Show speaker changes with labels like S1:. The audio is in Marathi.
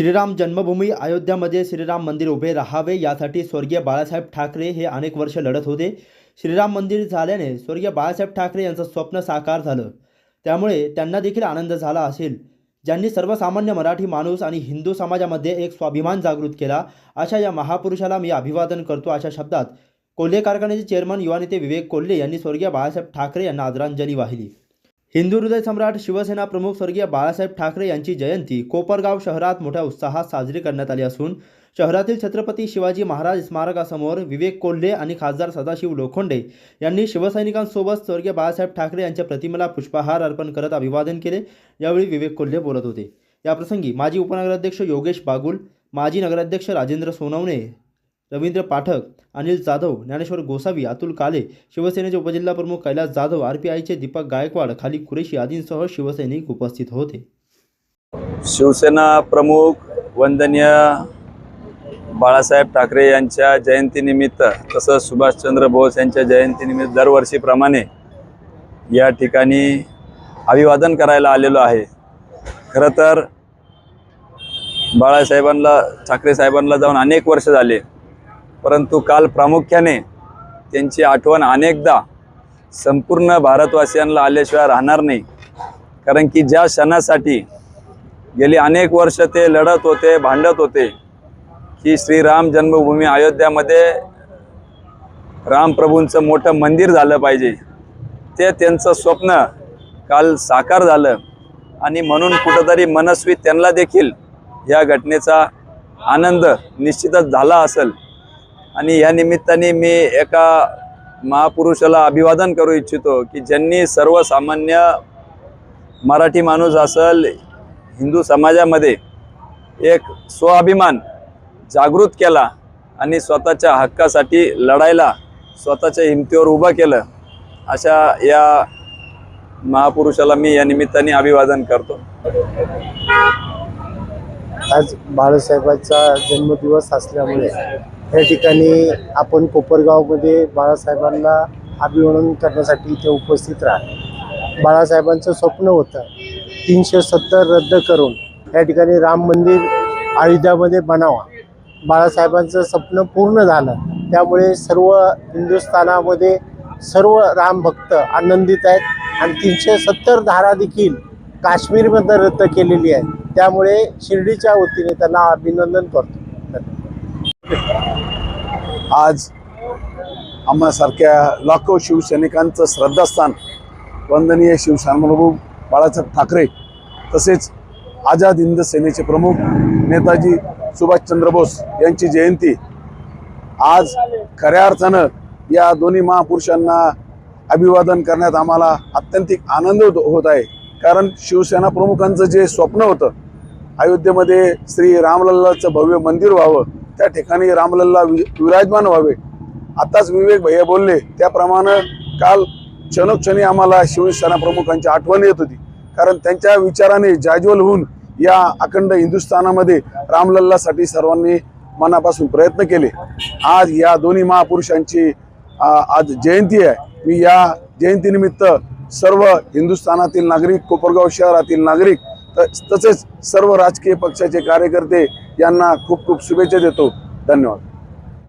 S1: श्रीराम जन्मभूमी अयोध्यामध्ये श्रीराम मंदिर उभे राहावे यासाठी स्वर्गीय बाळासाहेब ठाकरे हे अनेक वर्ष लढत होते. श्रीराम मंदिर झाल्याने स्वर्गीय बाळासाहेब ठाकरे यांचं स्वप्न साकार झालं. त्यामुळे त्यांना देखील आनंद झाला असेल. ज्यांनी सर्वसामान्य मराठी माणूस आणि हिंदू समाजामध्ये एक स्वाभिमान जागृत केला अशा या महापुरुषाला मी अभिवादन करतो अशा शब्दात कोल्हे कारखान्याचे चेअरमन युवा नेते विवेक कोल्हे यांनी स्वर्गीय बाळासाहेब ठाकरे यांना आदरांजली वाहिली. हिंदू हृदय सम्राट शिवसेना प्रमुख स्वर्गीय बाळासाहेब ठाकरे यांची जयंती कोपरगाव शहरात मोठ्या उत्साहात साजरी करण्यात आली असून शहरातील छत्रपती शिवाजी महाराज स्मारकासमोर विवेक कोल्हे आणि खासदार सदाशिव लोखंडे यांनी शिवसैनिकांसोबत स्वर्गीय बाळासाहेब ठाकरे यांच्या प्रतिमेला पुष्पहार अर्पण करत अभिवादन केले. यावेळी विवेक कोल्हे बोलत होते. याप्रसंगी माजी उपनगराध्यक्ष योगेश बागुल माजी नगराध्यक्ष राजेंद्र सोनवणे रवींद्र पाठक अनिल जाधव ज्ञानेश्वर गोसावी अतुल काले शिवसेनेचे उपजिल्हाप्रमुख कैलास जाधव आर पी आयचे दीपक गायकवाड खाली कुरेशी आदींसह शिवसैनिक उपस्थित होते.
S2: शिवसेना प्रमुख वंदनीय बाळासाहेब ठाकरे यांच्या जयंतीनिमित्त तसंच सुभाषचंद्र बोस यांच्या जयंतीनिमित्त दरवर्षीप्रमाणे या ठिकाणी अभिवादन करायला आलेलो आहे. खरं तर बाळासाहेबांना ठाकरे साहेबांना जाऊन अनेक वर्ष झाले. परंतु काल प्रामुख्याने त्यांची आठवण अनेकदा संपूर्ण भारतवासियांना आल्याशिवाय राहणार नाही. कारण की ज्या क्षणासाठी गेली अनेक वर्ष ते लढत होते भांडत होते की श्रीराम जन्मभूमी अयोध्यामध्ये रामप्रभूंचं मोठं मंदिर झालं पाहिजे. ते त्यांचं स्वप्न काल साकार झालं आणि म्हणून कुठंतरी मनस्वी त्यांना देखील या घटनेचा आनंद निश्चितच झाला असेल. आणि या निमित्ताने मी एका महापुरुषाला अभिवादन करू इच्छितो की ज्यांनी सर्वसामान्य मराठी माणूस असल हिंदू समाजामध्ये एक स्वाभिमान जागृत केला आणि स्वतःच्या हक्कासाठी लढायला स्वतःच्या हिमतीवर उभं केलं अशा या महापुरुषाला मी या निमित्ताने अभिवादन करतो.
S3: आज बाळासाहेबांचा जन्मदिवस असल्यामुळे या ठिकाणी आपण कोपरगावमध्ये बाळासाहेबांना अभिवादन करण्यासाठी इथे उपस्थित राहा बाळासाहेबांचं स्वप्न होतं तीनशे सत्तर रद्द करून या ठिकाणी राम मंदिर अयोध्यामध्ये बनावा. बाळासाहेबांचं स्वप्न पूर्ण झालं. त्यामुळे सर्व हिंदुस्थानामध्ये सर्व रामभक्त आनंदित आहेत आणि तीनशे सत्तर धारा देखील काश्मीरमध्ये रद्द केलेली आहे. त्यामुळे शिर्डीच्या वतीने त्यांना अभिनंदन करतो.
S4: आज आम्हासारख्या लाखो शिवसैनिकांचं श्रद्धास्थान वंदनीय शिवसेनाप्रभू बाळासाहेब ठाकरे तसेच आझाद हिंद सेनेचे प्रमुख नेताजी सुभाषचंद्र बोस यांची जयंती आज खऱ्या अर्थानं या दोन्ही महापुरुषांना अभिवादन करण्यात आम्हाला अत्यंतिक आनंद होत होत आहे. कारण शिवसेना प्रमुखांचं जे स्वप्न होतं अयोध्येमध्ये श्री रामलल्लाचं भव्य मंदिर व्हावं त्या ठिकाणी रामलल्ला वि विराजमान व्हावे. आताच विवेक भैया बोलले त्याप्रमाणे काल क्षणोक्षणी आम्हाला शिवसेना प्रमुखांची आठवण येत होती. कारण त्यांच्या विचाराने जाज्वल होऊन या अखंड हिंदुस्थानामध्ये रामलल्लासाठी सर्वांनी मनापासून प्रयत्न केले. आज या दोन्ही महापुरुषांची आज जयंती आहे. मी या जयंतीनिमित्त सर्व हिंदुस्थानातील नागरिक कोपरगाव शहरातील नागरिक त- तसेच सर्व राजकीय पक्षाचे कार्यकर्ते यांना खूप खूप शुभेच्छा देतो. धन्यवाद.